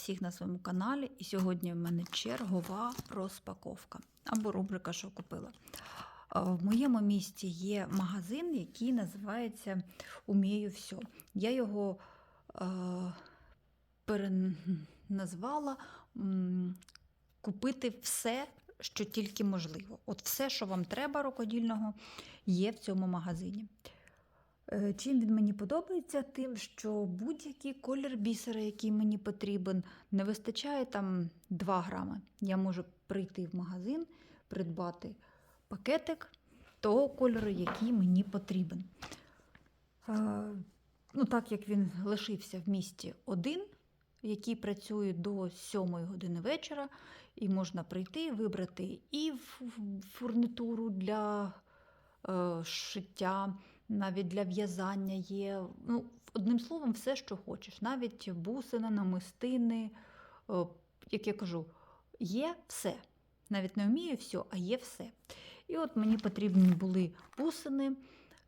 всіх на своєму каналі. І сьогодні в мене чергова розпаковка або рубрика, що купила. В моєму місті є магазин, який називається Умію все. Я його е, переназвала купити все, що тільки можливо. От все, що вам треба рукодільного, є в цьому магазині. Е, Чим він мені подобається? Тим, що будь-який колір бісера, який мені потрібен, не вистачає там 2 грами. Я можу прийти в магазин, придбати пакетик того кольору, який мені потрібен. Е, Ну, так як він лишився в місті один, який працює до 7 години вечора, і можна прийти, вибрати і фурнітуру для е, шиття, навіть для в'язання є. Ну, одним словом, все, що хочеш. Навіть бусини, намистини, е, як я кажу, є все. Навіть не вмію все, а є все. І от мені потрібні були бусини,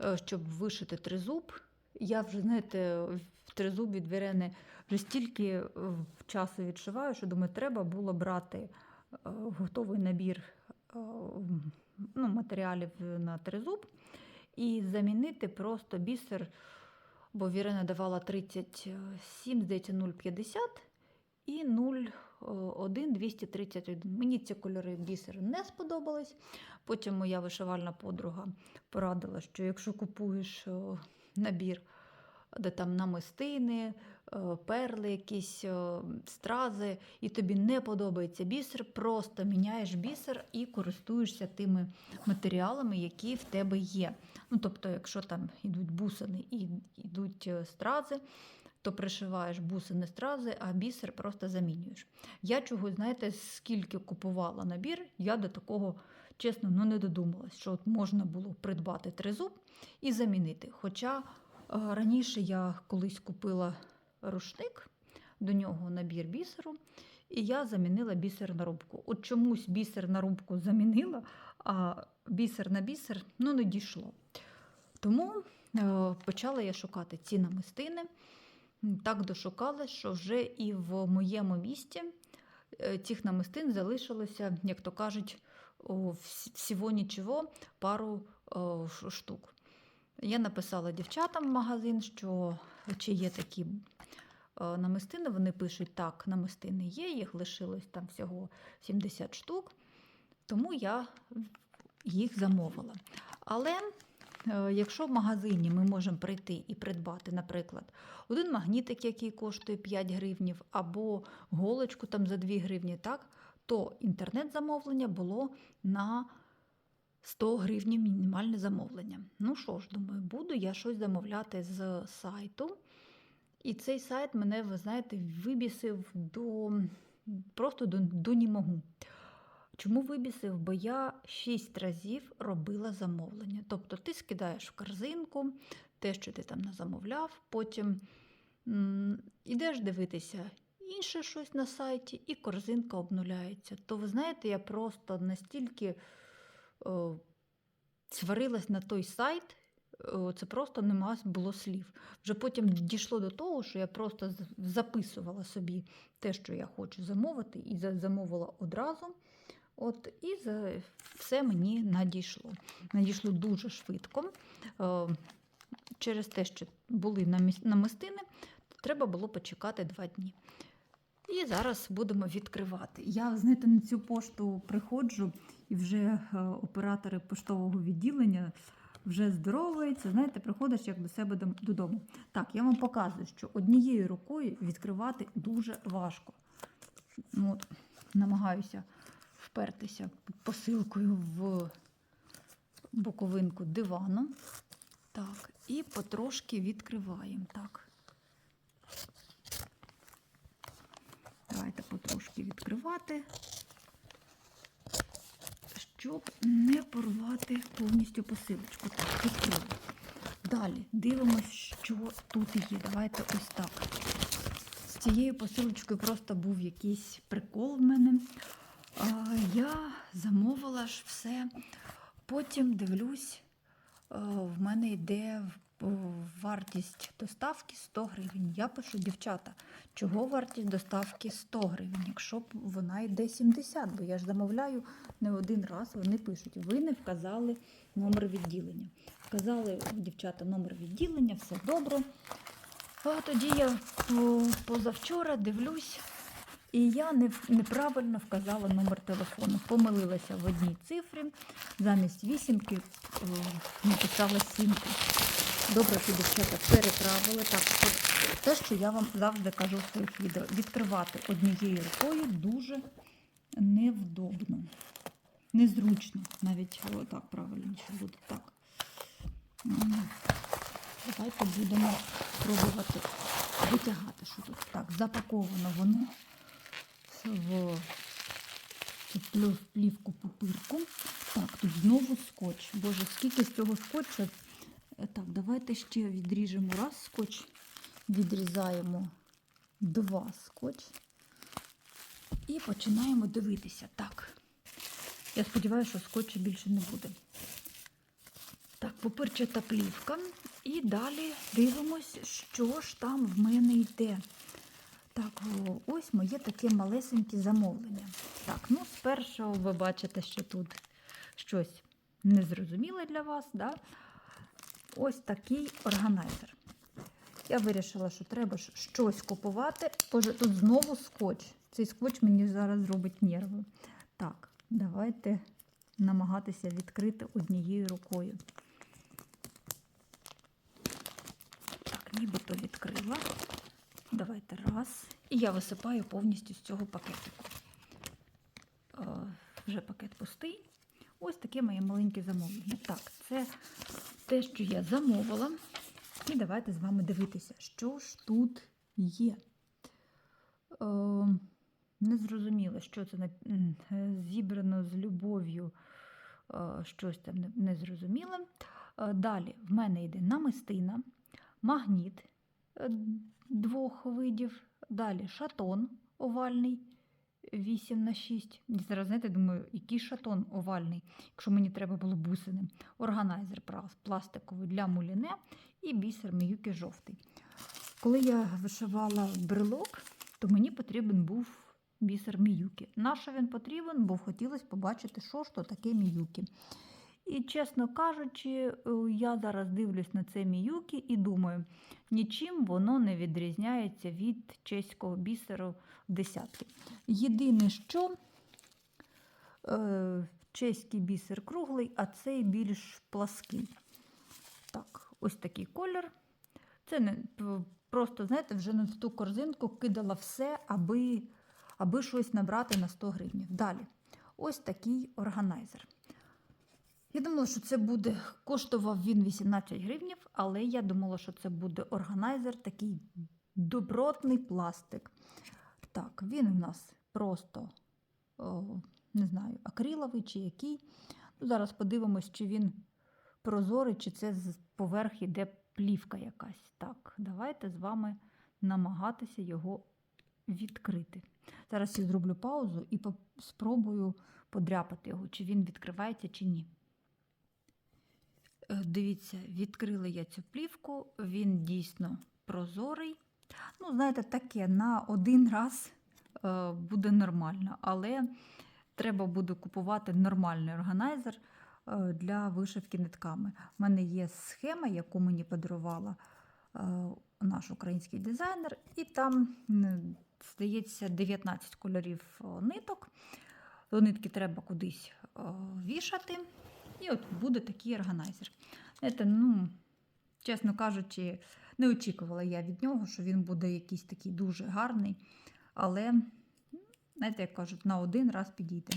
е, щоб вишити тризуб. Я вже, знаєте, в тризуб від Вірени вже стільки е, часу відшиваю, що думаю, треба було брати готовий набір ну, матеріалів на тризуб і замінити просто бісер, бо Вірена давала 37, здається, 0,50 і 0,1,231. Мені ці кольори бісер не сподобались. Потім моя вишивальна подруга порадила, що якщо купуєш набір, де там намистини, перли, якісь е, стрази, і тобі не подобається бісер, просто міняєш бісер і користуєшся тими матеріалами, які в тебе є. Ну, тобто, якщо там йдуть бусини і йдуть е, стрази, то пришиваєш бусини стрази, а бісер просто замінюєш. Я чогось, знаєте, скільки купувала набір, я до такого, чесно, ну не додумалась, що от можна було придбати тризуб і замінити. Хоча е, раніше я колись купила рушник, до нього набір бісеру, і я замінила бісер на рубку. От чомусь бісер на рубку замінила, а бісер на бісер ну, не дійшло. Тому е, почала я шукати ці намистини. Так дошукала, що вже і в моєму місті е, цих намистин залишилося, як то кажуть, всього нічого, пару штук. Я написала дівчатам в магазин, що чи є такі е, намистини. Вони пишуть, так, намистини є, їх лишилось там всього 70 штук, тому я їх замовила. Але е, якщо в магазині ми можемо прийти і придбати, наприклад, один магнітик, який коштує 5 гривнів, або голочку там за 2 гривні, так, то інтернет-замовлення було на 100 гривень мінімальне замовлення. Ну що ж, думаю, буду я щось замовляти з сайту. І цей сайт мене, ви знаєте, вибісив до просто до, до німогу. Чому вибісив? Бо я 6 разів робила замовлення. Тобто ти скидаєш в корзинку те, що ти там замовляв, потім ідеш дивитися інше щось на сайті, і корзинка обнуляється. То ви знаєте, я просто настільки о, сварилась на той сайт, це просто нема було слів. Вже потім дійшло до того, що я просто записувала собі те, що я хочу замовити, і замовила одразу. От, і все мені надійшло. Надійшло дуже швидко. Е, через те, що були намистини, треба було почекати два дні. І зараз будемо відкривати. Я, знаєте, на цю пошту приходжу, і вже е, оператори поштового відділення вже здороваються. Знаєте, приходиш як до себе додому. Так, я вам показую, що однією рукою відкривати дуже важко. От, намагаюся впертися посилкою в боковинку дивану. Так, і потрошки відкриваємо. Так. Давайте потрошки відкривати, щоб не порвати повністю посилочку. Так. Далі дивимося, що тут є. Давайте ось так. З цією посилочкою просто був якийсь прикол в мене. Я замовила ж все. Потім дивлюсь, в мене йде вартість доставки 100 гривень. Я пишу, дівчата, чого вартість доставки 100 гривень, якщо б вона йде 70, бо я ж замовляю не один раз, вони пишуть, ви не вказали номер відділення. Вказали дівчата номер відділення, все добре. А тоді я позавчора дивлюсь, і я неправильно вказала номер телефону. Помилилася в одній цифрі. Замість вісімки е, написала сімки. Добре, що дівчата переправили. Так, те, що я вам завжди кажу в своїх відео. Відкривати однією рукою дуже невдобно. Незручно. Навіть о, так правильніше буде. Так. Давайте будемо пробувати витягати, що тут. Так, запаковано воно в цю плівку пупирку. Так, тут знову скотч. Боже, скільки з цього скотча. Е, Так, давайте ще відріжемо раз скотч, відрізаємо два скотч і починаємо дивитися. Так. Я сподіваюся, що скотча більше не буде. Так, пупирчата плівка. І далі дивимось, що ж там в мене йде. Так, ось моє таке малесеньке замовлення. Так, ну, спершу ви бачите, що тут щось незрозуміле для вас. Да? Ось такий органайзер. Я вирішила, що треба щось купувати. Боже, тут знову скотч. Цей скотч мені зараз зробить нерви. Так, давайте намагатися відкрити однією рукою. Так, нібито відкрила. Давайте раз. І я висипаю повністю з цього пакетику. Е, вже пакет пустий. Ось таке моє маленьке замовлення. Так, це те, що я замовила. І давайте з вами дивитися, що ж тут є. Е, не зрозуміло, що це на- зібрано з любов'ю. е, Щось там не- незрозуміле. Е, Далі в мене йде намистина, магніт е, двох видів. Далі шатон овальний 8 на 6. І Зараз, знаєте, думаю, який шатон овальний, якщо мені треба було бусини. Органайзер пластиковий для муліне і бісер міюки жовтий. Коли я вишивала брелок, то мені потрібен був бісер міюки. На що він потрібен? Бо хотілося побачити, що ж то таке міюки. І, чесно кажучи, е, я зараз дивлюсь на це міюки і думаю, нічим воно не відрізняється від чеського бісеру десятки. Єдине, що е, чеський бісер круглий, а цей більш плаский. Так, ось такий колір. Це не просто, знаєте, вже на ту корзинку кидала все, аби, аби щось набрати на 100 гривень. Далі, ось такий органайзер. Я думала, що це буде, коштував він 18 гривнів, але я думала, що це буде органайзер, такий добротний пластик. Так, він у нас просто, о, не знаю, акриловий чи який. Ну, зараз подивимось, чи він прозорий, чи це з поверх іде плівка якась. Так, давайте з вами намагатися його відкрити. Зараз я зроблю паузу і спробую подряпати його, чи він відкривається, чи ні. Е, Дивіться, відкрила я цю плівку, він дійсно прозорий. Ну, знаєте, таке на один раз е, буде нормально, але треба буде купувати нормальний органайзер е, для вишивки нитками. У мене є схема, яку мені подарувала наш український дизайнер, і там, здається, 19 кольорів ниток. То нитки треба кудись вішати. І от буде такий органайзер. Знаєте, ну, чесно кажучи, не очікувала я від нього, що він буде якийсь такий дуже гарний. Але, знаєте, як кажуть, на один раз підійде.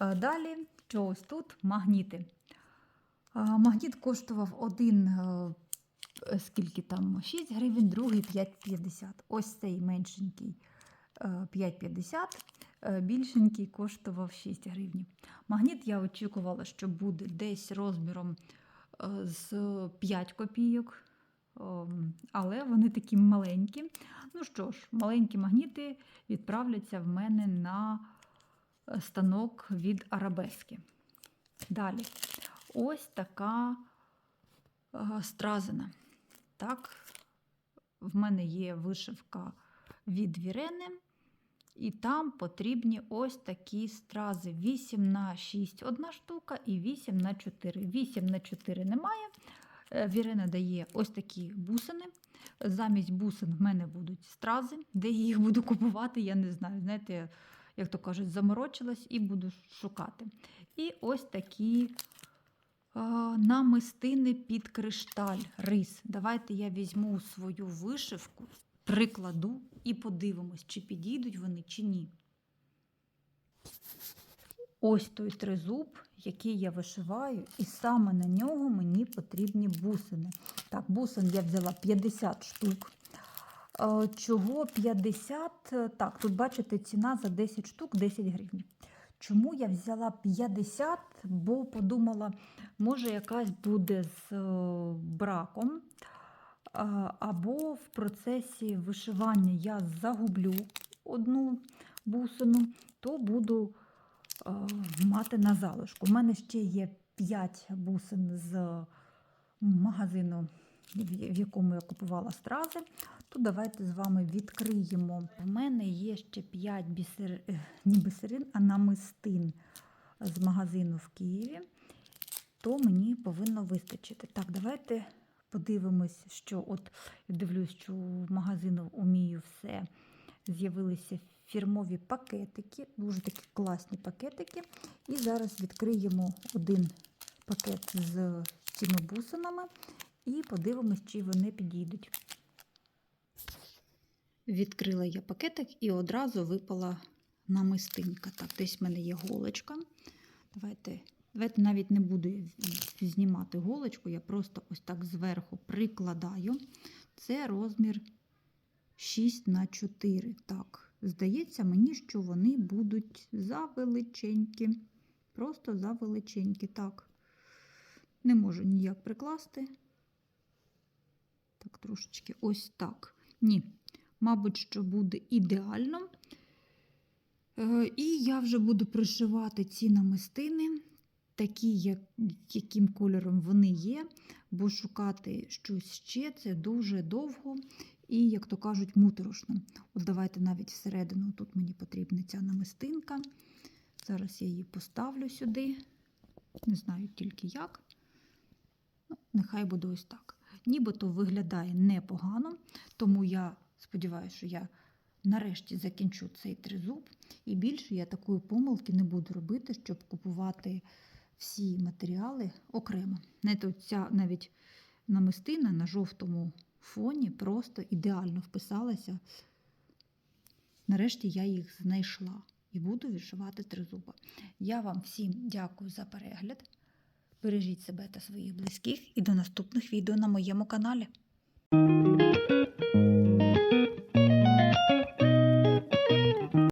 Е, Далі, що ось тут магніти. Магніт коштував один, е, скільки там, 6 гривень, другий 5,50. Ось цей меншенький е, 5,50, е, більшенький коштував 6 гривень. Магніт я очікувала, що буде десь розміром е, з 5 копійок, ем, але вони такі маленькі. Ну що ж, маленькі магніти відправляться в мене на е, станок від арабески. Далі, ось така е, стразина. Так, в мене є вишивка від Вірени, і там потрібні ось такі стрази: 8 на 6 одна штука і 8 на 4. 8 на 4 немає. Е, Вірена дає ось такі бусини. Замість бусин в мене будуть стрази, де я їх буду купувати, я не знаю. Знаєте, як то кажуть, заморочилась і буду шукати. І ось такі а, намистини під кришталь, рис. Давайте я візьму свою вишивку, прикладу і подивимось, чи підійдуть вони, чи ні. Ось той тризуб, який я вишиваю, і саме на нього мені потрібні бусини. Так, бусин я взяла 50 штук. Е, Чого 50? Так, тут бачите, ціна за 10 штук 10 гривень. Чому я взяла 50? Бо подумала, може, якась буде з е, браком. Або в процесі вишивання я загублю одну бусину, то буду мати на залишку. У мене ще є 5 бусин з магазину, в якому я купувала стрази. То давайте з вами відкриємо. У мене є ще 5 бісер... не бісерин, а намистин з магазину в Києві. То мені повинно вистачити. Так, давайте подивимось, що от дивлюсь, що в магазину умію все. З'явилися фірмові пакетики, дуже такі класні пакетики. І зараз відкриємо один пакет з цими бусинами і подивимось, чи вони підійдуть. Відкрила я пакетик і одразу випала намистинка. Так, десь в мене є голочка. Давайте, давайте навіть не буду знімати голочку, я просто ось так зверху прикладаю. Це розмір 6 на 4. Так, здається мені, що вони будуть завеличенькі. Просто завеличенькі. Так, не можу ніяк прикласти. Так, трошечки ось так. Ні, мабуть, що буде ідеально. Е, І я вже буду пришивати ці намистини, такі, як, яким кольором вони є, бо шукати щось ще це дуже довго і, як то кажуть, муторошно. От давайте навіть всередину тут мені потрібна ця намистинка. Зараз я її поставлю сюди. Не знаю тільки як. Ну, Нехай буде ось так. Нібито виглядає непогано, тому я сподіваюся, що я нарешті закінчу цей тризуб. І більше я такої помилки не буду робити, щоб купувати всі матеріали окремо. Ця навіть намистина на жовтому фоні просто ідеально вписалася. Нарешті я їх знайшла і буду вишивати тризуба. Я вам всім дякую за перегляд. Бережіть себе та своїх близьких і до наступних відео на моєму каналі.